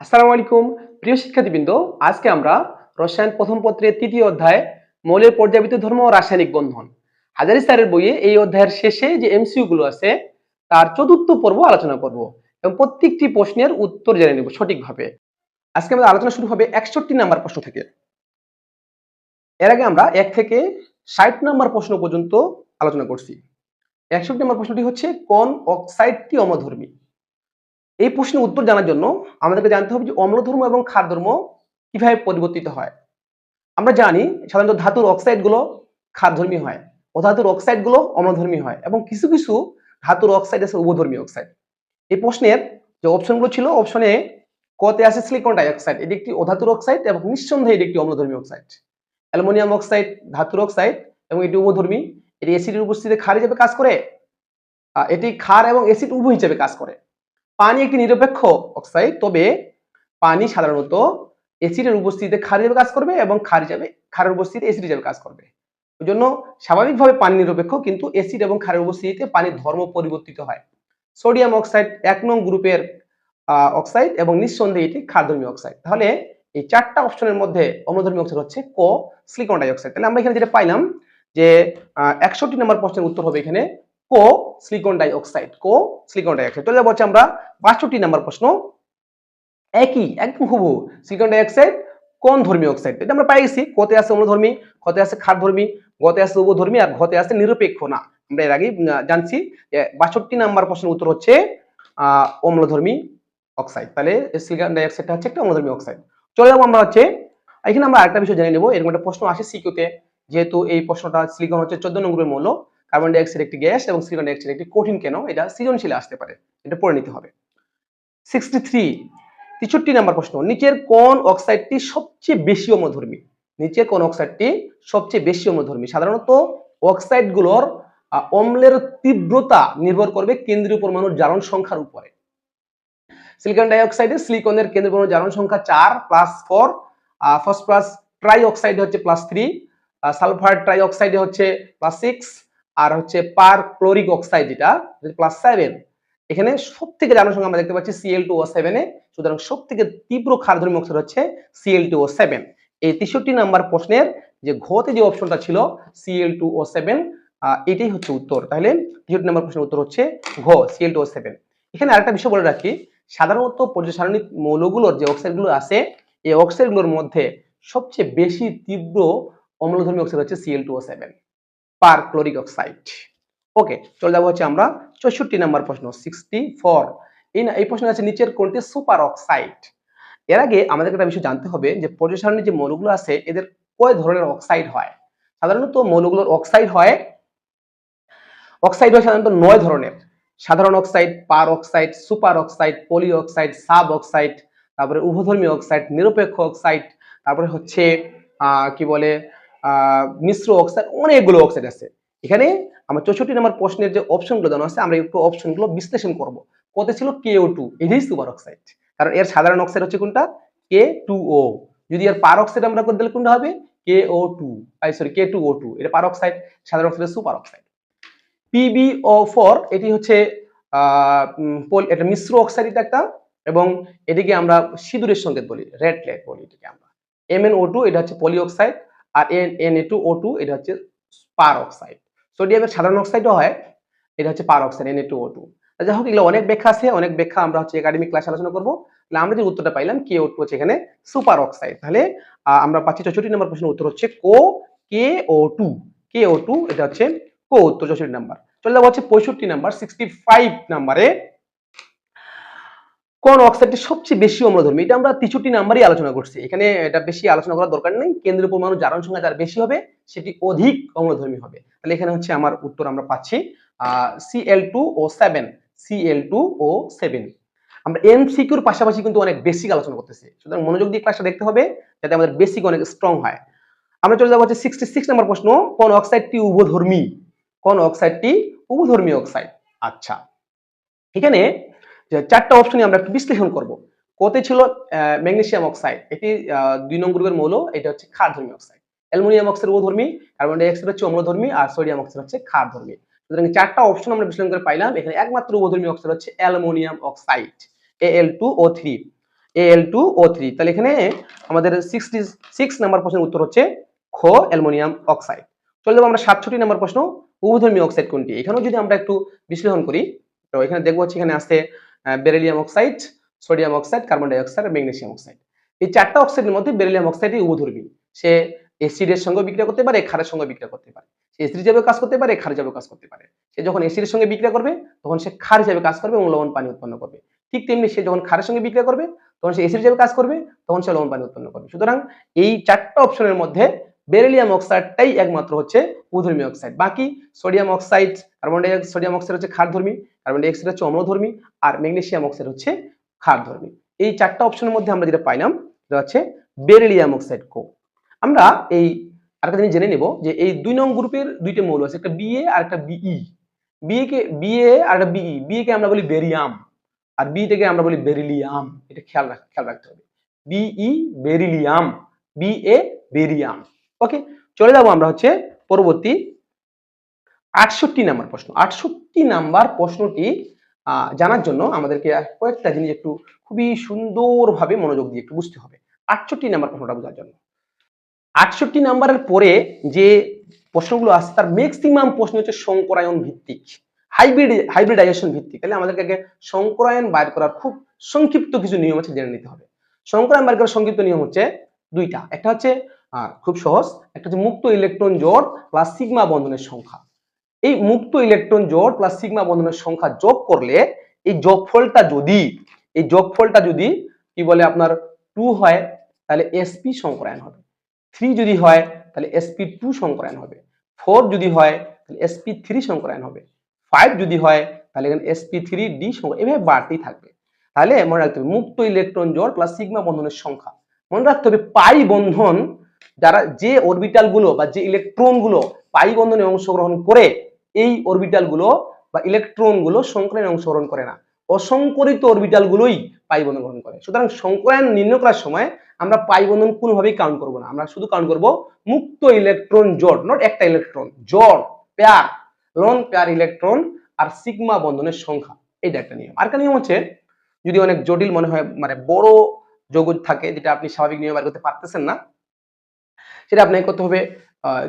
আসসালামু আলাইকুম। প্রিয় শিক্ষার্থীবৃন্দ, আজকে আমরা রসায়ন প্রথম পত্রের তৃতীয় অধ্যায়, মৌলের পর্যাবৃত্ত ধর্ম ও রাসায়নিক বন্ধন। হাজারি স্যারের বইয়ে এই অধ্যায়ের শেষে যে এমসিউ গুলো আছে, তার চতুর্থ পর্ব আলোচনা করব এবং প্রত্যেকটি প্রশ্নের উত্তর জেনে নেব সঠিকভাবে। আজকে আমাদের আলোচনা শুরু হবে একষট্টি নাম্বার প্রশ্ন থেকে। এর আগে আমরা এক থেকে ষাট নাম্বার প্রশ্ন পর্যন্ত আলোচনা করছি। একষট্টি নাম্বার প্রশ্নটি হচ্ছে, কোন অক্সাইডটি অমধর্মী? এই প্রশ্নের উত্তর জানার জন্য আমাদেরকে জানতে হবে যে অম্লধর্ম এবং ক্ষারধর্ম কীভাবে পরিবর্তিত হয়। আমরা জানি সাধারণত ধাতুর অক্সাইডগুলো ক্ষারধর্মী হয়, অধাতুর অক্সাইডগুলো অম্লধর্মী হয় এবং কিছু কিছু ধাতুর অক্সাইড আছে উভধর্মী অক্সাইড এই প্রশ্নের যে অপশনগুলো ছিল অপশনে কতে আছে সিলিকন ডাইঅক্সাইড এটি একটি অধাতুর অক্সাইড এবং নিঃসন্দেহে এটি একটি অম্লধর্মী অক্সাইড অ্যালুমিনিয়াম অক্সাইড ধাতুর অক্সাইড এবং এটি উভধর্মী এটি অ্যাসিডের উপস্থিতিতে ক্ষার হিসেবে কাজ করে এটি ক্ষার এবং অ্যাসিড উভয় হিসেবে কাজ করে। পানি একটি নিরপেক্ষ অক্সাইড তবে পানি সাধারণত অ্যাসিডের উপস্থিতিতে ক্ষার হিসেবে কাজ করবে এবং ক্ষার হিসাবে, ক্ষারের উপস্থিতিতে অ্যাসিড হিসেবে কাজ করবে। ওই জন্য স্বাভাবিকভাবে পানি নিরপেক্ষ, কিন্তু অ্যাসিড এবং ক্ষারের উপস্থিতিতে পানির ধর্ম পরিবর্তিত হয়। সোডিয়াম অক্সাইড এক নং গ্রুপের অক্সাইড এবং নিঃসন্দেহে এটি ক্ষারধর্মী অক্সাইড তাহলে এই চারটা অপশনের মধ্যে অম্লধর্মী অক্সাইড হচ্ছে কো সিলিকন ডাইঅক্সাইড তাহলে আমরা এখানে যেটা পাইলাম যে একষট্টি নম্বর প্রশ্নের উত্তর হবে এখানে কো সিলিকন ডাইঅক্সাইড কো সিলিকন ডাইঅক্সাইড। চলে যাব হচ্ছে আমরা বাষট্টি নম্বর প্রশ্ন। একই, একদম হুবহু। সিলিকন ডাইঅক্সাইড কোন ধর্মী অক্সাইড? এটা আমরা পাই গেছি কতে আছে অম্লধর্মী কতে আছে ক্ষারধর্মী, গতে আছে উভধর্মী আর ঘতে আছে নিরপেক্ষ না। আমরা এর আগে জানছি বাষট্টি নাম্বার প্রশ্নের উত্তর হচ্ছে অম্লধর্মী অক্সাইড। তাহলে সিলিকন ডাইঅক্সাইডটা হচ্ছে একটা অম্লধর্মী অক্সাইড। চলে যাব আমরা হচ্ছে, এখানে আমরা আরেকটা বিষয় জেনে নেব। এরকম একটা প্রশ্ন আসে সিকিউতে, যেহেতু এই প্রশ্নটা সিলিকন হচ্ছে চোদ্দ নম্বরের মৌল। কার্বন ডাইঅক্সাইড একটি গ্যাস এবং সিলিকন ডাইঅক্সাইড একটি কঠিন কেন? এটা সৃজনশীলে আসতে পারে। এটা পড়ে নিতে হবে। সিক্সটি থ্রি তেষট্টি নাম্বার প্রশ্ন, নিচের কোন অক্সাইডটি সবচেয়ে বেশি অম্লধর্মী? নিচের কোন অক্সাইডটি সবচেয়ে বেশি অম্লধর্মী? সাধারণত অক্সাইডগুলোর অম্লের তীব্রতা নির্ভর করবে কেন্দ্রীয় পরমাণুর জারণ সংখ্যার উপরে। সিলিকন ডাইঅক্সাইডে সিলিকনের কেন্দ্রীয় পরমাণুর জারণ সংখ্যা চার প্লাস ফোর ফসফরাস ট্রাই অক্সাইডে হচ্ছে প্লাস থ্রি সালফার ট্রাই অক্সাইডে হচ্ছে প্লাস সিক্স আর হচ্ছে পার ক্লোরিক অক্সাইড যেটা প্লাস সেভেন এখানে সব থেকে জারণ সংখ্যা আমরা দেখতে পাচ্ছি সিএল টু ও সেভেনে সুতরাং সব থেকে তীব্র ক্ষারধর্মী অক্সাইড হচ্ছে সিএল টু ও সেভেন এই তেষট্টি নাম্বার প্রশ্নের যে ঘতে যে অপশনটা ছিল সিএল টু ও সেভেন এটাই হচ্ছে উত্তর। তাহলে তেষট্টি নাম্বার প্রশ্নের উত্তর হচ্ছে ঘ সিএল টু ও সেভেন এখানে আরেকটা বিষয় বলে রাখি, সাধারণত পর্যায় সারণী মৌলগুলোর যে অক্সাইডগুলো আছে, এই অক্সাইডগুলোর মধ্যে সবচেয়ে বেশি তীব্র অম্লধর্মী অক্সাইড হচ্ছে CL two O seven perchloric oxide okay চলে যাব হচ্ছে আমরা চৌষট্টি নাম্বার প্রশ্ন সিক্সটি ফোর এই প্রশ্ন আছে নিচের কোনটি সুপার অক্সাইড এর আগে আমাদের একটা বিষয় জানতে হবে যে পর্যায় যে মৌলগুলো আছে, এদের কয় ধরনের অক্সাইড হয়? সাধারণত মৌলগুলোর অক্সাইড হয় অক্সাইড হয় সাধারণত নয় ধরনের। সাধারণ oxide peroxide superoxide polyoxide suboxide তারপরে উভধর্মী অক্সাইড নিরপেক্ষ অক্সাইড তারপরে হচ্ছে কি বলে মিশ্র অক্সাইড অনেকগুলো অক্সাইড আছে। এখানে আমার চৌষট্টি নম্বর প্রশ্নের যে অপশনগুলো দেওয়া আছে, আমরা একটু অপশনগুলো বিশ্লেষণ করব। কত ছিল কে ও টু এটাই সুপার অক্সাইড কারণ এর সাধারণ অক্সাইড হচ্ছে কোনটা? কে টু ও যদি এর পার অক্সাইড আমরা করে দিলে কোনটা হবে? K O two sorry K two O two এটা পার অক্সাইড সাধারণ oxide superoxide PBO four এটি হচ্ছে এটা মিশ্র অক্সাইড একটা, এবং এটিকে আমরা সিঁদুরের সংকেত বলি রেড লেট বলি এটিকে আমরা। এমএনও টু এটা হচ্ছে পলি oxide R N N A two O two এটা হচ্ছে পার অক্সাইড। সোডিয়ামের সাধারণ অক্সাইডও হয়, এটা হচ্ছে peroxide N A two O two যাই হোক, এগুলো অনেক ব্যাখ্যা আছে, অনেক ব্যাখ্যা আমরা হচ্ছে একাডেমিক ক্লাস আলোচনা করব। তাহলে আমরা যে উত্তরটা পাইলাম কে ও টু হচ্ছে এখানে সুপার অক্সাইড তাহলে আমরা পাচ্ছি চৌষট্টি নম্বর প্রশ্নের উত্তর হচ্ছে কো কে ও টু কে ও টু এটা হচ্ছে কো, উত্তর চৌষট্টি নাম্বার। চলে যাব হচ্ছে পঁয়ষট্টি নাম্বার সিক্সটি ফাইভ নাম্বারে কোন অক্সাইডটি সবচেয়ে বেশি অম্লধর্মী। এটা আমরা তেষট্টি নাম্বারই আলোচনা করছি। এখানে এটা বেশি আলোচনা করার দরকার নেই। কেন্দ্রীয় পরমাণু জারণ সংখ্যা যার বেশি হবে, সেটি অধিক অম্লধর্মী হবে। তাহলে এখানে হচ্ছে আমার উত্তর আমরা পাচ্ছি CL two O seven CL two O seven আমরা এমসিকিউর পাশাপাশি কিন্তু অনেক বেসিক আলোচনা করতেছি। সুতরাং মনোযোগ দিয়ে ক্লাসটা দেখতে হবে, যাতে আমাদের বেসিক অনেক স্ট্রং হয়। আমরা চলে যাব হচ্ছে সিক্সটি সিক্স নম্বর প্রশ্ন কোন অক্সাইডটি উভধর্মী। কোন অক্সাইডটি উভধর্মী অক্সাইড আচ্ছা। এখানে যে চারটা অপশনই আমরা একটু বিশ্লেষণ করব। কতে ছিল ম্যাগনেসিয়াম অক্সাইড, এটি দুই নং গ্রুপের মৌল, এটা হচ্ছে ক্ষারধর্মী অক্সাইড। অ্যালুমিনিয়াম অক্সাইড উভধর্মী কার্বন ডাইঅক্সাইড হচ্ছে অম্লধর্মী, আর সোডিয়াম অক্সাইড হচ্ছে ক্ষারধর্মী সুতরাং চারটা অপশন আমরা বিশ্লেষণ করে পাইলাম, এখানে একমাত্র উভধর্মী অক্সাইড হচ্ছে aluminium oxide L two O three L two O three তাহলে এখানে আমাদের সিক্সটি সিক্স নাম্বার প্রশ্নের উত্তর হচ্ছে খ অ্যালুমিনিয়াম অক্সাইড। চলে যাব আমরা সাতষট্টি নাম্বার প্রশ্ন উভধর্মী অক্সাইড কোনটি? এখানেও যদি আমরা একটু বিশ্লেষণ করি, তো এখানে দেখব হচ্ছে এখানে আসছে beryllium oxide sodium oxide carbon dioxide magnesium oxide এই চারটা অক্সাইডের মধ্যে বেরিলিয়াম অক্সাইডই উভধর্মী সে এসিডের সঙ্গে বিক্রিয়া করতে পারে, ক্ষারের সঙ্গে বিক্রিয়া করতে পারে। সে এসিড হিসাবে কাজ করতে পারে, ক্ষার হিসাবে কাজ করতে পারে। সে যখন এসিডের সঙ্গে বিক্রিয়া করবে, তখন সে ক্ষার হিসাবে কাজ করবে এবং লবণ পানি উৎপন্ন করবে। ঠিক তেমনি সে যখন ক্ষারের সঙ্গে বিক্রিয়া করবে, তখন সে এসিড হিসাবে কাজ করবে, তখন সে লবণ পানি উৎপন্ন করবে। সুতরাং এই চারটা অপশনের মধ্যে বেরিলিয়াম অক্সাইডটাই একমাত্র হচ্ছে উধর্মী অক্সাইড বাকি sodium oxide carbon dioxide sodium oxide হচ্ছে ক্ষারধর্মী। কার্বন ডাইঅক্সাইড হচ্ছে অম্লধর্মী আর ম্যাগনেসিয়াম অক্সাইড হচ্ছে ক্ষারধর্মী। এই চারটা অপশনের মধ্যে আমরা যেটা পাইলাম, সেটা হচ্ছে বেরিলিয়াম অক্সাইড কো। আমরা এই আরেকটা জিনিস জেনে নেব যে এই দুই নং গ্রুপের দুইটা মৌল আছে, একটা বিএ আর একটা বিই বিএ কে বিএ আর একটা বিই বিএ কে আমরা বলি বেরিয়াম, আর বি থেকে আমরা বলি বেরিলিয়াম। এটা খেয়াল রাখ, খেয়াল রাখতে হবে। BE beryllium BA barium. Okay চলে যাব আমরা হচ্ছে পরবর্তী আটষট্টি নাম্বার প্রশ্ন। আটষট্টি নাম্বার প্রশ্নটি জানার জন্য আমাদেরকে কয়েকটা জিনিস একটু খুবই সুন্দরভাবে মনোযোগ দিয়ে একটু বুঝতে হবে। আটষট্টি নাম্বার প্রশ্নটা বোঝার জন্য। আটষট্টি নাম্বারের পরে যে প্রশ্নগুলো আসছে, তার ম্যাক্সিমাম প্রশ্ন হচ্ছে সংকরায়ন ভিত্তিক। হাইব্রিড হাইব্রিডাইজেশন ভিত্তিক। তাহলে আমাদেরকে আগে সংকরায়ন বাইর করার খুব সংক্ষিপ্ত কিছু নিয়ম আছে জেনে নিতে হবে। সংকরায়ন বাইর করার সংক্ষিপ্ত নিয়ম হচ্ছে দুইটা। একটা হচ্ছে খুব সহজ। একটা হচ্ছে মুক্ত ইলেকট্রন জোড় প্লাস সিগমা বন্ধনের সংখ্যা। এই মুক্ত ইলেকট্রন জোড় প্লাস সিগমা বন্ধনের সংখ্যা যোগ করলে এই যোগফলটা যদি, এই যোগফলটা যদি কি বলে আপনার টু হয়, তাহলে এসপি সংকরায়ন হবে। থ্রি যদি হয়, তাহলে এসপি টু সংকরায়ন হবে। ফোর যদি হয়, তাহলে এসপি থ্রি সংকরায়ন হবে। ফাইভ যদি হয়, তাহলে এখানে এসপি থ্রি ডি এভাবে বাড়তেই থাকবে। তাহলে মনে রাখতে হবে, মুক্ত ইলেকট্রন জোর প্লাস সিগমা বন্ধনের সংখ্যা। মনে রাখতে হবে, পাই বন্ধন যারা যে অরবিটালগুলো বা যে ইলেকট্রনগুলো পাই বন্ধনে অংশগ্রহণ করে এই অরবিটালগুলো বা ইলেকট্রনগুলো সংকরায়নে অংশগ্রহণ করে না। অসংকরিত অরবিটাল গুলোই পাই বন্ধন গ্রহণ করে। সুতরাং সংকরায়ন নির্ণয় করার সময় আমরা পাই বন্ধন কোনোভাবেই কাউন্ট করব না। আমরা শুধু কাউন্ট করব মুক্ত ইলেকট্রন জোড় নট একটা ইলেকট্রন জোড় পেয়ার লন পেয়ার ইলেকট্রন আর সিগমা বন্ধনের সংখ্যা। এইটা একটা নিয়ম। আর নিয়ম হচ্ছে, যদি অনেক জটিল মনে হয় মানে বড় যৌগ থাকে, যেটা আপনি স্বাভাবিক নিয়ম বার করতে পারতেছেন না, সেটা আপনাকে করতে হবে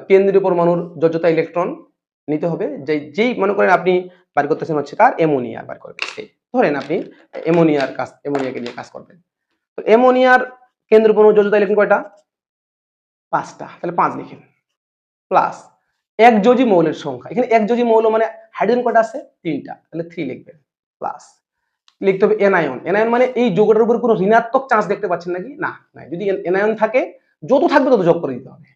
কেন্দ্রীয় পরমাণুর যোজ্যতা ইলেকট্রন নিতে হবে। যে যেই মনে করেন আপনি বার করতেছেন হচ্ছে কার? অ্যামোনিয়া বার করবেন। এই ধরেন আপনি অ্যামোনিয়ার কাজ, অ্যামোনিয়াকে নিয়ে কাজ করবেন। তো অ্যামোনিয়ার কেন্দ্রীয় পরমাণু যোজ্যতা ইলেকট্রন কয়টা? পাঁচটা। তাহলে পাঁচ লিখেন। প্লাস একযোজি মৌলের সংখ্যা। এখানে একযোজি মৌল মানে হাইড্রোজেন কয়টা আছে? তিনটা। তাহলে থ্রি লিখবেন। প্লাস লিখতে হবে এনায়ন। এনায়ন মানে এই যোগটার উপর কোনো ঋণাত্মক চান্স দেখতে পাচ্ছেন নাকি? না যদি এনায়ন থাকে, যত থাকবে তত যোগ করে দিতে হবে।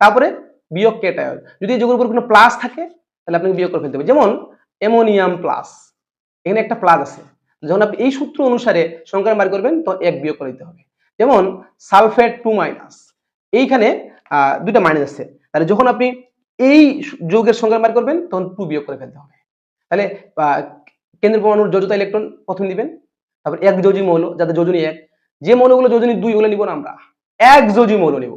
তারপরে বিয়োগ কেটায়ন যদি যোগের উপর কোনো প্লাস থাকে তাহলে আপনাকে বিয়োগ করে ফেলতে হবে। যেমন অ্যামোনিয়াম প্লাস এখানে একটা প্লাস আছে। যখন আপনি এই সূত্র অনুসারে সংখ্যা বার করবেন তো এক বিয়োগ করে দিতে হবে। যেমন সালফেট টু মাইনাস এইখানে দুইটা মাইনাস আছে। তাহলে যখন আপনি এই যৌগের সংখ্যা বার করবেন তখন টু বিয়োগ করে ফেলতে হবে। তাহলে আহ, কেন্দ্রীয় পরমাণুর যোজতা ইলেকট্রন প্রথম দিবেন তারপর এক যোজি মৌল যাদের যোজনী এক। যে মৌলগুলো যোজনী দুই ওগুলো নিব না আমরা। এক যোজি মৌল নিব।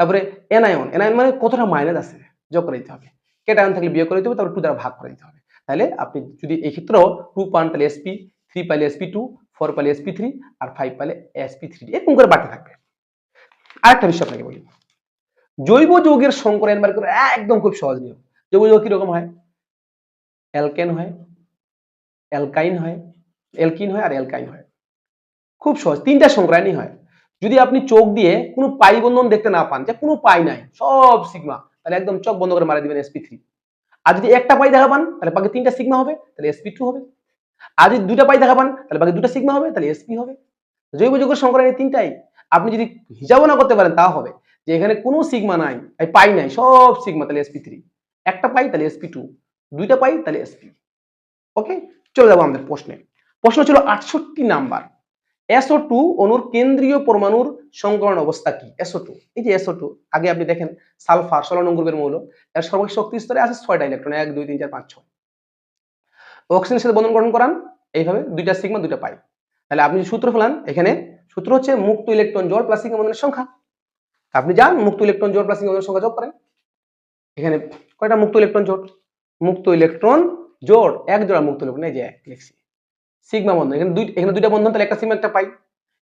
তারপরে এনায়ন এনায়ন মানে কতটা মাইনাস আছে? যোগ করে দিতে হবে। কেটায়ন থাকলে বিয়োগ করে দিতে হবে, তারপর টু দ্বারা ভাগ করে দিতে হবে। তাহলে আপনি যদি এই ক্ষেত্রেও টু পান তাহলে এসপি থ্রি পাইলে এসপি টু ফোর পাইলে এসপি থ্রি আর ফাইভ পাইলে এসপি থ্রি এরকম করে বাড়তে থাকবে। আরেকটা বিষয় আপনাকে বলি। জৈব যৌগের সংকরায়ন বার করে একদম খুব সহজ নিয়ম। জৈব যৌগ কীরকম হয়? অ্যালকেন হয় অ্যালকাইন হয় অ্যালকিন হয়, আর অ্যালকাইন হয়। খুব সহজ। তিনটা সংক্রায়নই হয়। যদি আপনি চোখ দিয়ে কোনো পাই বন্ধন দেখতে না পান, যে কোনো পাই নাই, সব সিগমা তাহলে একদম চোখ বন্ধ করে মারা দিবেন এসপি থ্রি আর যদি একটা পাই দেখা পান, তাহলে বাকি তিনটা সিগমা হবে, তাহলে এসপি টু হবে। আর যদি দুটা পাই দেখা পান, তাহলে বাকি দুটা সিগমা হবে, তাহলে এসপি হবে। জৈব যৌগের সংক্রায়ন এই তিনটাই। আপনি যদি হিসাবও না করতে পারেন, তা হবে। যে এখানে কোনো সিগমা নাই পাই নাই, সব সিগমা তাহলে এসপি থ্রি একটা পাই, তাহলে এসপি টু দুইটা পাই, তাহলে এসপি ওকে চলে যাব আমাদের প্রশ্নে। প্রশ্ন ছিল আটষট্টি নাম্বার। এসও টু অনুর কেন্দ্রীয় পরমাণুর সংকরণ অবস্থা কি? এসও টু এই যে এসও টু আগে আপনি দেখেন সালফার ষোলো নং গ্রুপের মৌল। এর সর্বোচ্চ শক্তি স্তরে আছে ছয়টা ইলেকট্রন এক, দুই, তিন, চার, পাঁচ, ছয়। অক্সিজেনের সাথে বন্ধন গঠন করান, এইভাবে দুইটা সিগমা দুইটা পাই তাহলে আপনি সূত্র ফেলান, এখানে সূত্র হচ্ছে মুক্ত ইলেকট্রন, জোড় প্লাস সিগমা বন্ধনের সংখ্যা। আপনি যান, মুক্ত ইলেকট্রন, জোড় প্লাস সিগমা বন্ধনের সংখ্যা যোগ করেন। এখানে কয়টা মুক্ত ইলেকট্রন, জোড়? মুক্ত ইলেকট্রন, জোড়, এক জোড়া মুক্ত ইলেকট্রন, এই যে এক লিখছি সিগমা বন্ধন। এখানে দুই এখানে দুইটা বন্ধন, তাহলে একটা সিগমা একটা পাই।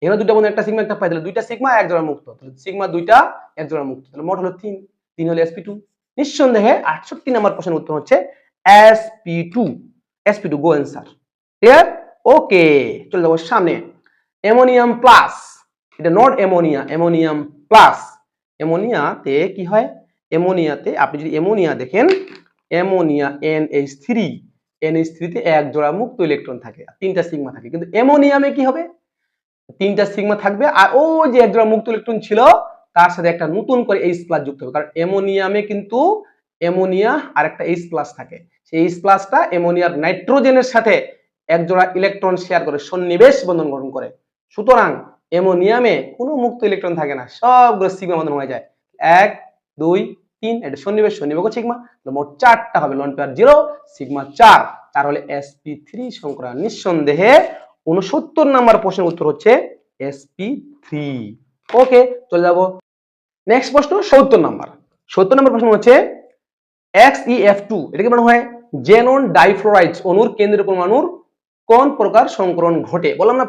এখানে দুইটা বন্ধন, একটা সিগমা, একটা পাই। তাহলে দুইটা সিগমা এক জোড়া মুক্ত। তাহলে সিগমা দুইটা এক জোড়া মুক্ত। তাহলে মোট হলো তিন। তিন হলো এসপি টু নিঃসন্দেহে আটষট্টি নাম্বার প্রশ্নের উত্তর হচ্ছে sp two sp two go answer clear okay চলে যাব সামনে। Ammonium plus. এটা নট অ্যামোনিয়া, অ্যামোনিয়াম প্লাস। অ্যামোনিয়াতে কি হয়? অ্যামোনিয়াতে, আপনি যদি অ্যামোনিয়া দেখেন, ammonia N H three N H থ্রিতে এক জোড়া মুক্ত ইলেকট্রন থাকে তিনটা সিগমা থাকে। কিন্তু অ্যামোনিয়ামে কি হবে? তিনটা সিগমা থাকবে, আর ও যে এক জোড়া মুক্ত ইলেকট্রন ছিল, তার সাথে একটা নতুন করে এইচ প্লাস যুক্ত হবে। কারণ অ্যামোনিয়ামে কিন্তু অ্যামোনিয়া আর একটা এইচ প্লাস থাকে। সেই এইচ প্লাসটা অ্যামোনিয়ার নাইট্রোজেনের সাথে এক জোড়া ইলেকট্রন শেয়ার করে, সন্নিবেশ বন্ধন গঠন করে। সুতরাং অ্যামোনিয়ামে কোনো মুক্ত ইলেকট্রন থাকে না, সবগুলো সিগমা বন্ধন হয়ে যায়। এক, দুই তিন, এটা সন্নিবেশ সন্নিবেশ সিগমা মোট চারটা হবে লন পেয়ার জিরো সিগমা চার। তার হলে এসপি থ্রি সংক্রান্ত নিঃসন্দেহে উনসত্তর নাম্বার প্রশ্নের উত্তর হচ্ছে এসপি থ্রি ওকে চলে যাব। নেক্সট প্রশ্ন, সত্তর নাম্বার। সত্তর নাম্বার প্রশ্ন হচ্ছে এক্স ই এফ টু এটাকে মনে হয় জেনন ডাইফ্লোরাইডস অনুর কেন্দ্রীয় পরমাণুর কোন প্রকার সংকরণ ঘটে? বললাম না,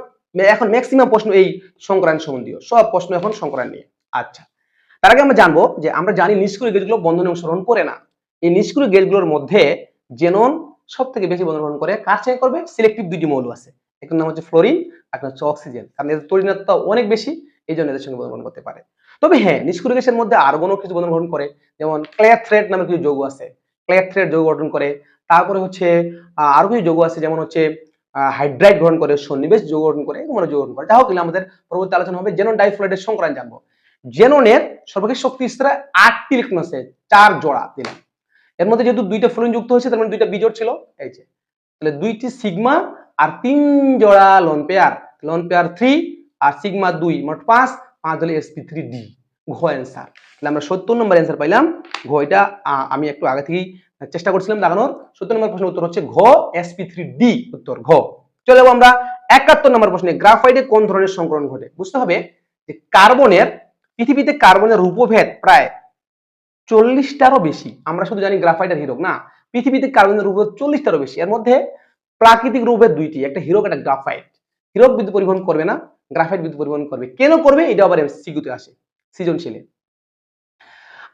এখন ম্যাক্সিমাম প্রশ্ন এই সংক্রান্ত সম্বন্ধীয়, সব প্রশ্ন এখন সংক্রান্ত নিয়ে। আচ্ছা তার আগে আমরা জানব যে আমরা জানি নিষ্ক্রিয় গেজগুলো বন্ধনে অংশগ্রহণ করে না। এই নিষ্ক্রিয় গেজগুলোর মধ্যে জেনন সব থেকে বেশি বন্ধন গ্রহণ করে। কার চেয়ে করবে? সিলেক্টিভ দুইটি মৌল আছে। একটার নাম হচ্ছে ফ্লোরিন একটা হচ্ছে অক্সিজেন। কারণ এদের তরিণতা অনেক বেশি এই জন্য এদের সঙ্গে বন্ধন করতে পারে। তবে হ্যাঁ নিষ্ক্রিয় গ্যাসের মধ্যে আর্গনও কিছু বন্ধন গ্রহণ করে, যেমন ক্লেয়ার নামে কিছু যৌগ আছে। ক্লেয়ার থ্রেড যৌগ গঠন করে। তারপরে হচ্ছে আরও কিছু যৌগ আছে, যেমন হচ্ছে হাইড্রাইড গ্রহণ করে, সন্নিবেশ যৌগ গঠন করে অনেক যৌগ গঠন করে। যা হোক আমাদের পরবর্তী আলোচনা হবে। জেনন ডাইফ্লোরাইডের সংক্রান্ত জানব। জেননের সর্বাধিক শক্তি স্তরে আটটি ইলেকট্রন আছে, চার জোড়া দিলাম। এর মধ্যে যেহেতু দুইটা ফ্লোরিন যুক্ত হয়েছে, তার মানে দুইটা বিজোড় ছিল, এই যে। তাহলে দুইটি সিগমা আর তিন জোড়া lone pair lone pair three আর সিগমা দুই, মোট পাঁচ পাঁচ হলে এসপি থ্রি ডি ঘ অ্যান্সার তাহলে আমরা সত্তর নম্বর অ্যান্সার পাইলাম ঘ এটা আমি একটু আগে থেকেই চেষ্টা করছিলাম লাগানোর, সত্তর নম্বর প্রশ্নের উত্তর হচ্ছে ঘ এসপি থ্রি ডি উত্তর, ঘ। চলে যাব আমরা একাত্তর নম্বর প্রশ্নে গ্রাফাইটে কোন ধরনের সংকরণ ঘটে? বুঝতে হবে যে কার্বনের পৃথিবীতে কার্বনের রূপভেদ প্রায় চল্লিশটারও বেশি। আমরা শুধু জানি গ্রাফাইট আর হিরোক, না? পৃথিবীতে কার্বনের রূপভেদ চল্লিশটারও বেশি। এর মধ্যে প্রাকৃতিক রূপভেদ দুইটি, একটা হিরোক একটা গ্রাফাইট। হিরোক বিদ্যুৎ পরিবহন করবে না, গ্রাফাইট বিদ্যুৎ পরিবহন করবে। কেন করবে? এটা আবার সিগুতে আসে, সৃজনশীলে।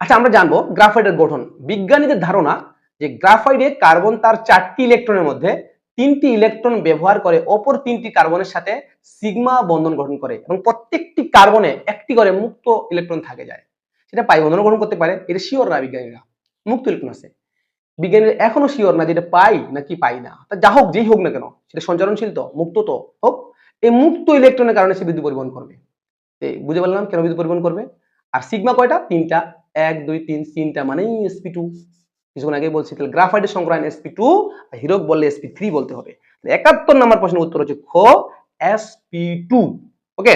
আচ্ছা আমরা জানব গ্রাফাইটের গঠন। বিজ্ঞানীদের ধারণা যে গ্রাফাইটে কার্বন তার চারটি ইলেকট্রনের মধ্যে তিনটি ইলেকট্রন ব্যবহার করে অপর তিনটি কার্বনের সাথে সিগমা বন্ধন গঠন করে এবং প্রত্যেকটি কার্বনে একটি করে মুক্ত ইলেকট্রন থাকে যায়। সেটা পাই বন্ধন গঠন করতে পারে, এটা শিওর না বিজ্ঞানীরা, মুক্ত ইলেকট্রন আছে। বিজ্ঞানীরা এখনও শিওর না যেটা পাই নাকি পাই না। তা যা হোক, যেই হোক না কেন, সেটা সঞ্চারণশীল তো, মুক্ত তো, হোক। এই মুক্ত ইলেকট্রনের কারণে সে বিদ্যুৎ পরিবহন করবে। বুঝে পারলাম কেন বিদ্যুৎ পরিবহন করবে? আর সিগমা কয়টা? তিনটা, এক, দুই, তিন, তিনটা মানেই এসপি টু কিছুক্ষণ আগে বলছি, তাহলে গ্রাফাইটের সংক্রান্ত এসপি টু আর হিরোক বললে এসপি থ্রি বলতে হবে। একাত্তর নম্বর প্রশ্নের উত্তর হচ্ছে খ এসপি টু ওকে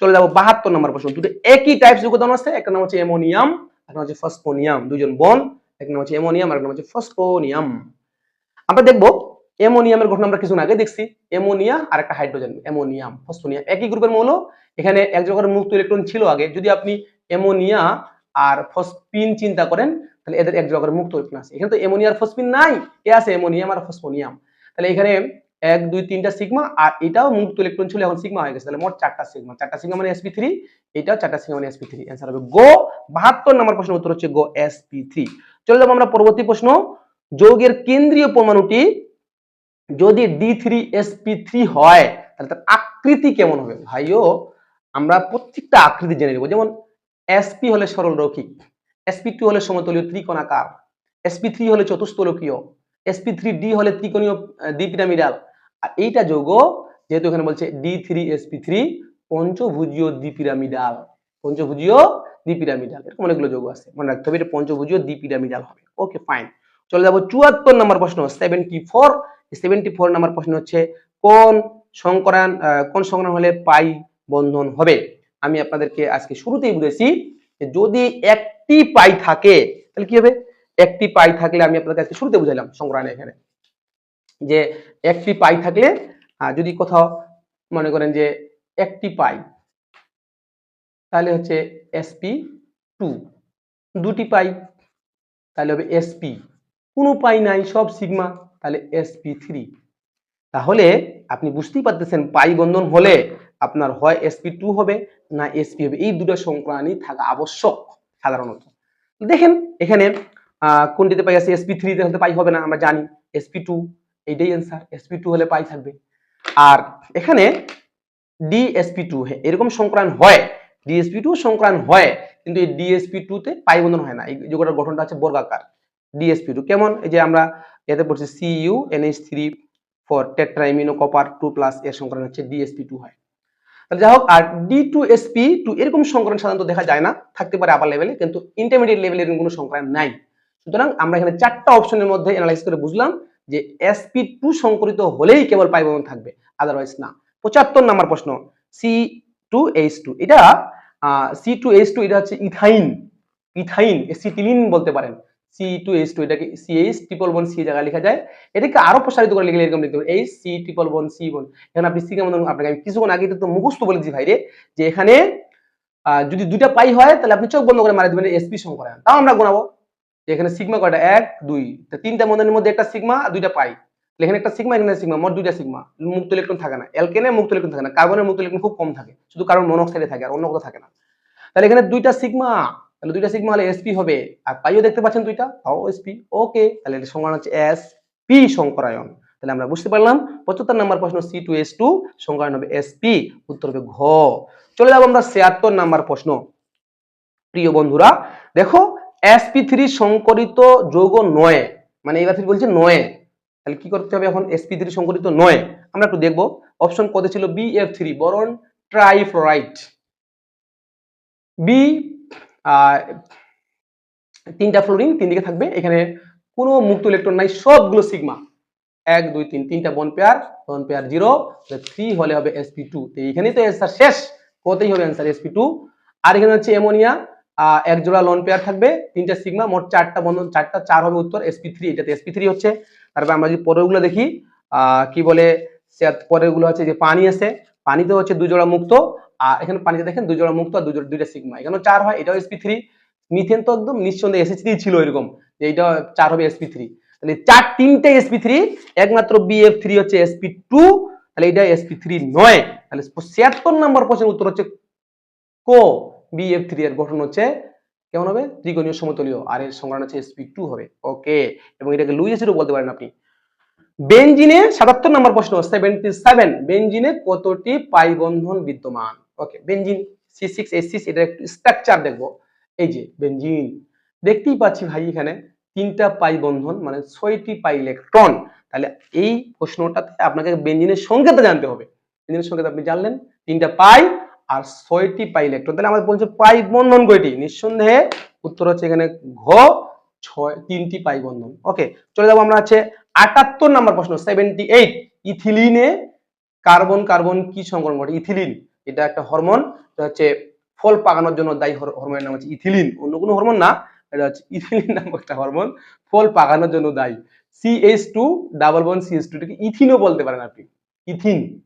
চলে যাব বাহাত্তর নম্বর প্রশ্ন। দুটো একই টাইপস যোগদান আছে, একটা নাম হচ্ছে অ্যামোনিয়াম নাম হচ্ছে ফসফোনিয়াম দুজন বন এক নাম হচ্ছে অ্যামোনিয়াম আর এক নাম হচ্ছে ফসফোনিয়াম আমরা দেখব অ্যামোনিয়ামের ঘটনা আমরা কিছুদিন আগে দেখছি। অ্যামোনিয়া আর একটা হাইড্রোজেন অ্যামোনিয়াম ফসফোনিয়াম একই গ্রুপের মৌল। এখানে এক মুক্ত ইলেকট্রন ছিল আগে। যদি আপনি অ্যামোনিয়া আর ফসফিন চিন্তা করেন তাহলে এদের এক জায়গার মুক্ত ইলেকট্রন আছে। এখানে তো অ্যামোনিয়া আর ফসফিন নাই, এ আছে অ্যামোনিয়াম আর ফসফোনিয়াম। তাহলে এখানে এক, দুই তিনটা সিগমা, আর এটাও মুক্ত ইলেকট্রন ছিল, এখন সিগমা হয়ে গেছে। তাহলে মোট চারটা সিগমা। চারটা সিগমা মানে এসপি থ্রি এটাও চারটা সিগমা মানে এসপি থ্রি অ্যান্সার হবে গো, বাহাত্তর নম্বর প্রশ্নের উত্তর হচ্ছে গো এসপি থ্রি চলে যাব আমরা পরবর্তী প্রশ্ন। যৌগের কেন্দ্রীয় পরমাণুটি যদি ডি থ্রি এসপি থ্রি হয়, তাহলে তার আকৃতি কেমন হবে? ভাইও, আমরা প্রত্যেকটা আকৃতি জেনে নেব। যেমন এসপি হলে সরল রৈখিক এসপি টু হলে সমতলীয় ত্রিকোণাকার এসপি থ্রি হলে চতুস্তলকীয় এসপি ডি হলে ত্রিকোণীয় দ্বিপিরামিডাল। আর এইটা যৌগ, যেহেতু এখানে বলছে ডি থ্রি এসপি থ্রি পঞ্চভুজীয় দ্বিপিরামিডাল পঞ্চভুজীয় দ্বিপিরামিডাল, এরকম অনেকগুলো যৌগ আছে, মনে রাখতে হবে এটা পঞ্চভুজীয় দ্বিপিরামিডাল হবে। ওকে ফাইন চলে যাব চুয়াত্তর নম্বর প্রশ্ন সেভেন্টি ফোর সেভেন্টি ফোর নম্বর প্রশ্ন হচ্ছে, কোন সংকরান কোন সংকরণ হলে পাই বন্ধন হবে? আমি আপনাদেরকে আজকে শুরুতেই বুঝেছি যদি একটি পাই থাকে, তাহলে কি হবে? একটি পাই থাকলে আমি আপনাদের আজকে শুরুতে বুঝাইলাম সংগ্রহানে এখানে। যে একটি পাই থাকলে যদি কোথাও মনে করেন যে একটি পাই, তাহলে হচ্ছে এসপি টু দুটি পাই, তাহলে হবে এসপি কোনো পাই নাই, সব সিগমা, তাহলে এসপি থ্রি তাহলে আপনি বুঝতেই পারতেছেন পাই বন্ধন হলে আপনার হয় এসপি টু হবে না এসপি হবে, এই দুটো সংক্রাণই থাকা আবশ্যক সাধারণত। দেখেন, এখানে কোনটিতে পাই আছে? এসপি থ্রিতে হতে পাই হবে না, আমরা জানি। এসপি টু এইটাই অ্যান্সার এসপি টু হলে পাই থাকবে। আর এখানে ডিএসপি টু এরকম সংক্রান্ত হয়। ডিএসপি টু সংক্রান্ত হয়, কিন্তু এই ডিএসপি টু তে পাই বন্ধন হয় না। এই যোগটার গঠনটা আছে বর্গাকার। ডিএসপি টু কেমন? এই যে আমরা এতে পড়ছি C U NH three four টেট্রাইমিনো copper two plus এর সংক্রান্ত হচ্ছে ডিএসপি টু হয়। তাহলে যাই হোক, আর ডি টু এসপি টু এরকম সাধারণত দেখা যায় না, থাকতে পারে আপার লেভেলে কিন্তু ইন্টারমিডিয়েট কোনো নাই। সুতরাং আমরা এখানে চারটা অপশনের মধ্যে অ্যানালাইজ করে বুঝলাম যে এসপি টু সংকরিত হলেই কেবল পাই বন্ধন থাকবে আদারওয়াইজ না। পঁচাত্তর নাম্বার প্রশ্ন সি টু এইচ টু এটা সি টু এইচ টু এটা হচ্ছে ইথাইন ইথাইন এসিটিলিন বলতে পারেন। সি টু এইচ টু এটাকে সি এইচ ট্রিপল সি জায়গায় লেখা যায়। এটাকে আরও প্রসারিত করে লিখলে এরকম লিখতে এইচ সি ট্রিপল সি এখানে আপনি সি কেমন আপনাকে আমি কিছুক্ষণ আগে তো বলে দিচ্ছি ভাইরে, যে এখানে যদি দুইটা পাই হয়, তাহলে আপনি চোখ বন্ধ করে মারা দিবেন এসপি সংকরায়ন তাও আমরা গোনাবো এখানে সিগমা কয়টা? এক, দুই। তিনটা বন্ধনের মধ্যে একটা সিগমা আর দুইটা পাই। এখানে একটা সিগমা এখানে সিগমা মোট দুইটা সিগমা মুক্ত ইলেকট্রন থাকে না। অ্যালকেনে মুক্ত ইলেকট্রন থাকে না। কার্বনের মুক্ত ইলেকট্রন খুব কম থাকে। শুধু কার্বন মনোক্সাইডে থাকে আর অন্য কোথাও থাকে না। তাহলে এখানে দুইটা সিগমা তাহলে দুইটা সিগমা হলে এসপি হবে। আর পাইও দেখতে পাচ্ছেন দুইটা, তাও এসপি ওকে তাহলে এটা সংজ্ঞা হচ্ছে এস পি সংকরায়ন। তাহলে আমরা বুঝতে পারলাম, পঁচাত্তর নাম্বার প্রশ্ন সি টু এস টু সংকরায়ন হবে এসপি উত্তর হবে ঘ। চলে যাব আমরা ছিয়াত্তর নাম্বার প্রশ্ন। প্রিয় বন্ধুরা, দেখো এসপি থ্রি সংকরিত যৌগ নয় মানে এবার থেকে বলছে নয়। তাহলে কি করতে হবে এখন? এসপি থ্রি সংকরিত নয়। আমরা একটু দেখব অপশন কত ছিল? B F three boron trifluoride B তিনটা ফ্লোরিন তিন দিকে থাকবে। এখানে কোনো মুক্ত ইলেকট্রন নাই, সবগুলো সিগমা এক, দুই, তিন, তিনটা বন পেয়ার বন পেয়ার জিরো থ্রি হলে হবে এসপি টু এইখানেই তো অ্যান্সার শেষ। কতই হবে অ্যান্সার এসপি টু আর এখানে হচ্ছে অ্যামোনিয়া এক জোড়া লোন পেয়ার থাকবে, তিনটা সিগমা মোট চারটা বন্ধন চারটা চার হবে উত্তর এসপি থ্রি এটাতে এসপি থ্রি হচ্ছে। তারপর আমরা যদি পরেরগুলো দেখি কি বলে পরেরগুলো হচ্ছে যে পানি আছে পানিতে হচ্ছে দুই জোড়া মুক্ত। আর এখানে পানিতে দেখেন দুই জোড়া মুক্ত আর দুই জোড়া দুইটা সিগমা। এখানেও চার হয়, এটাও এসপি থ্রি মিথেন তো একদম নিঃসন্দেহে এসএস থ্রি ছিল এরকম, যে এইটা চার হবে এসপি থ্রি তাহলে চার, তিনটে এসপি থ্রি একমাত্র বিএফ থ্রি হচ্ছে এসপি টু তাহলে এটা এসপি থ্রি নয়। তাহলে ছিয়াত্তর নম্বর প্রশ্নের উত্তর হচ্ছে কো? বিএফ থ্রি এর গঠন হচ্ছে কেমন হবে? ত্রিকোণীয় সমতলীয়, আর এর সংজ্ঞা হচ্ছে এসপি টু হবে। ওকে, এবং এটাকে লুই অ্যাসিডও বলতে পারেন আপনি। বেনজিনে সাতাত্তর নম্বর প্রশ্ন, সেভেন্টি সেভেন, বেনজিনে কতটি পাই বন্ধন বিদ্যমান? Okay benzene C six S six এটা একটু স্ট্রাকচার দেখব। এই যে বেনজিন দেখতেই পাচ্ছি ভাই এখানে তিনটা পাই বন্ধন মানে ছয়টি পাই ইলেকট্রন তাহলে এই প্রশ্নটাতে আপনাকে বেনজিনের সংকেত জানতে হবে। বেনজিনের সংকেত আপনি জানলেন, তিনটা পাই আর ছয়টি পাই ইলেকট্রন তাহলে আমাদের বলছে পাই বন্ধন কয়টি? নিঃসন্দেহে উত্তর হচ্ছে এখানে ঘ, ছয়, তিনটি পাই বন্ধন। ওকে চলে যাব আমরা আছে আটাত্তর নাম্বার প্রশ্ন সেভেন্টি এইট ইথিলিনে কার্বন কার্বন কি সংকরণ ঘটে? ইথিলিন। এটা একটা হরমোন এটা হচ্ছে ফল পাকানোর জন্য দায়ী হর- হরমোনের নাম হচ্ছে ইথিলিন। অন্য কোনো হরমোন না, এটা হচ্ছে ইথিলিন নামক একটা হরমোন ফল পাকানোর জন্য দায়ী। CH two double bond CH two এটাকে ইথিনও বলতে পারেন আপনি। ইথিন।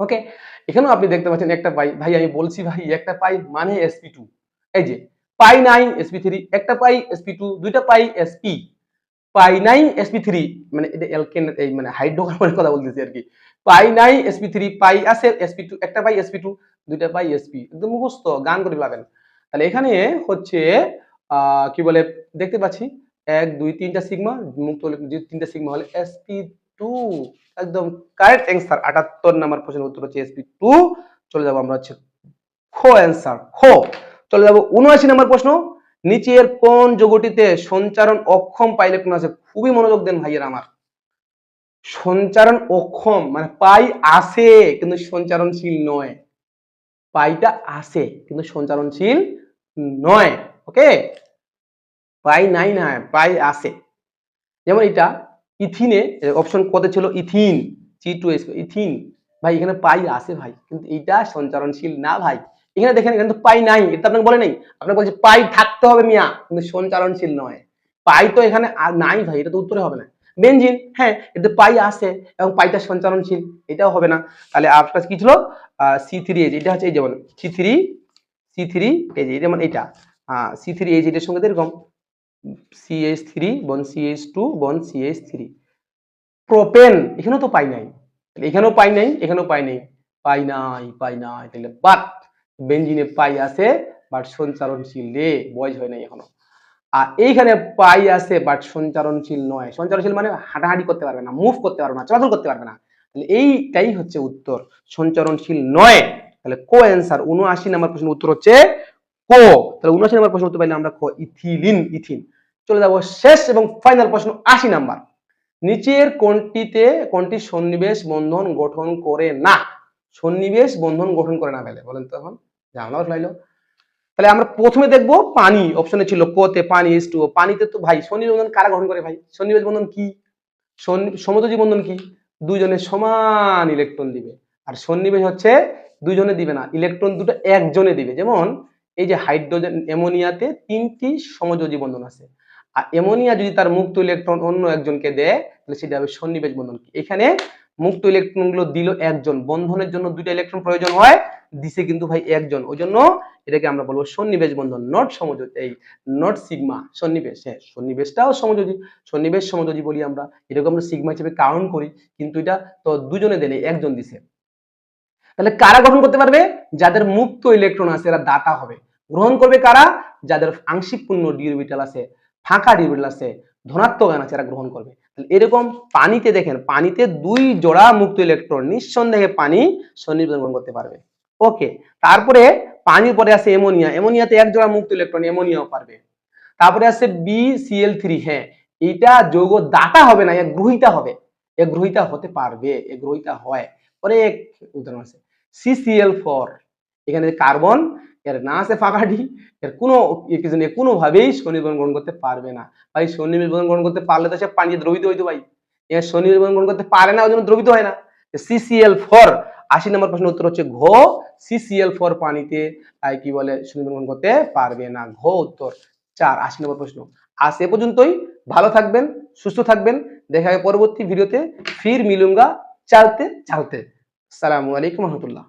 ওকে এখানেও আপনি দেখতে পাচ্ছেন একটা পাই, ভাই, আমি বলছি ভাই, একটা পাই মানে এসপি টু এই যে, পাই নাই এসপি থ্রি একটা পাই এসপি টু দুইটা পাই এসপি পাই নাই এসপি থ্রি মানে এটা এলকেন এই মানে হাইড্রোকার্বনের কথা বলতেছি আর কি। পাই নাই এসপি থ্রি পাই আছে এসপি টু একটা পাই এসপি টু দুইটা পাই এসপি একদম মুখস্থ, গান করে পাবেন তাহলে এখানে হচ্ছে কি বলে, দেখতে পাচ্ছি, এক, দুই, তিনটা সিগমা মুক্ত তিনটা সিগমা হলে এসপি টু একদম কারেক্ট অ্যান্সার আটাত্তর নাম্বার প্রশ্নের উত্তর হচ্ছে এসপি টু চলে যাব আমরা হচ্ছে খো অ্যান্সার খো। চলে যাব উনআশি নাম্বার প্রশ্ন নিচের কোন যোগটিতে সঞ্চারণ অক্ষম পাই ইলেকট্রন আছে? খুবই মনোযোগ দেন ভাইয়ের আমার। সঞ্চারণ অক্ষম মানে পাই আছে, কিন্তু সঞ্চারণশীল নয়। পাইটা আছে, কিন্তু সঞ্চারণশীল নয়, ওকে? পাই নাই না, পাই আছে। যেমন এটা ইথিনে অপশন কত ছিল ইথিন সি টু ইথিন। ভাই, এখানে পাই আছে ভাই, কিন্তু এইটা সঞ্চারণশীল না ভাই। এখানে দেখেন, এখানে তো পাই নাই, এটা আপনাকে বলে নাই। আপনাকে বলছে, পাই থাকতে হবে মিয়া, কিন্তু সঞ্চারণশীল নয়। পাই তো এখানে নাই ভাই, এটা তো উত্তরে হবে না। বেঞ্জিন হ্যাঁ এটা পাই আছে, এবং পাইটা সঞ্চারণশীল এটাও হবে না। তাহলে আপনার কি ছিল? সি থ্রি এইচ এটা হচ্ছে এই যেমন সি থ্রি সি থ্রি এই যেমন এটা। সি থ্রি এইচ এটার সঙ্গে এরকম CH three bond CH two bond CH three propane এখানেও তো পাই নাই। এখানেও পাই নাই, এখানেও পাই নাই। পাই নাই পাই নাই, তাহলে বাট বেঞ্জিনে পাই আছে, বাট সঞ্চারণশীল রে, বয়স হয় নাই এখনও। আর এইখানে পাই আছে, বাট সঞ্চারণশীল নয়। সঞ্চারণশীল মানে হাঁটাহাঁটি করতে পারবে না মুভ করতে পারবে না, চলাচল করতে পারবে না। তাহলে এইটাই হচ্ছে উত্তর সঞ্চারণশীল নয়। তাহলে কো অ্যান্সার উনআশি নম্বর প্রশ্নের উত্তর হচ্ছে কো। তাহলে উনআশি নম্বর প্রশ্ন উত্তর পাইলে আমরা ক ইথিলিন, ইথিন। চলে যাব শেষ এবং ফাইনাল প্রশ্ন, আশি নাম্বার। নিচের কোনটিতে, কোনটি সন্নিবেশ বন্ধন গঠন করে না? সন্নিবেশ বন্ধন গঠন করে না বলেন তো এখন। জানলা লাইলো তাহলে আমরা প্রথমে দেখব পানি অপশনে ছিল কোতে পানি ইস টু পানিতে তো ভাই সন্নিবেশ বন্ধন কারা গ্রহণ করে ভাই? সন্নিবেশ বন্ধন কি? সমযোজী বন্ধন কি? দুজনে সমান ইলেকট্রন দিবে। আর সন্নিবেশ হচ্ছে দুজনে দিবে না ইলেকট্রন দুটো একজনে দিবে। যেমন এই যে হাইড্রোজেন অ্যামোনিয়াতে তিনটি সমযোজী বন্ধন আছে। আর অ্যামোনিয়া যদি তার মুক্ত ইলেকট্রন অন্য একজনকে দেয়, তাহলে সেটা হবে সন্নিবেশ বন্ধন এখানে মুক্ত ইলেকট্রনগুলো দিল একজন। বন্ধনের জন্য দুইটা ইলেকট্রন প্রয়োজন হয়। দিছে কিন্তু ভাই একজন। ওই জন্য এটাকে আমরা বলব সন্নিবেশ বন্ধন নট সমযোজী, এই নট সিগমা সন্নিবেশ। হ্যাঁ সন্নিবেশটাও সমযোজী, সন্নিবেশ সমযোজী বলি আমরা। এটাকে আমরা সিগমা হিসেবে কাউন্ট করি, কিন্তু এটা তো দুজনে দেনে একজন দিছে। তাহলে কারা গ্রহণ করতে পারবে? যাদের মুক্ত ইলেকট্রন আছে, এরা দাতা হবে। গ্রহণ করবে কারা? যাদের আংশিক পূর্ণ ডিওরবিটাল আছে, ফাঁকা ডিওরবিটাল আছে, ধনাত্মক আয়ন আছে, এরা গ্রহণ করবে। এরকম পানিতে দেখেন, পানিতে দুই জোড়া মুক্ত ইলেকট্রন নিঃসন্দেহে পানি সন্নিবেশ গ্রহণ করতে পারবে। ওকে তারপরে পানির পরে আসে অ্যামোনিয়া অ্যামোনিয়াতে এক জোড়া মুক্ত ইলেকট্রন অ্যামোনিয়াও পারবে। তারপরে আছে বি সিএল থ্রি হ্যাঁ এটা যৌগ দাতা হবে না এ গ্রহিতা হবে। এ গ্রহিতা হতে পারবে এ গ্রহিতা হয়। অনেক উদাহরণ আছে। সিসিএল ফোর এখানে কার্বন এর না আছে ফাঁকাটি এর কোনো কিছু নেই। কোনোভাবেই সন্নিবেশ গ্রহণ করতে পারবে না। ভাই সন্নিবেশ গ্রহণ করতে পারলে তো সে পানি দ্রবিত হইতো ভাই। এর সন্নিবেশ গ্রহণ করতে পারে না, ওই জন্য দ্রবিত হয় না। সিসিএল ফোর আশি নম্বর প্রশ্নের উত্তর হচ্ছে ঘ। সিসিএল ফোর পানিতে, তাই কি বলে, সুন্দরবন করতে পারবে না। ঘো উত্তর চার, আশি নম্বর প্রশ্ন। আজ এ পর্যন্তই। ভালো থাকবেন, সুস্থ থাকবেন। দেখা হবে পরবর্তী ভিডিওতে। ফির মিলুঙ্গা চালতে চালতে। সালামু আলাইকুম রহমতুল্লাহ।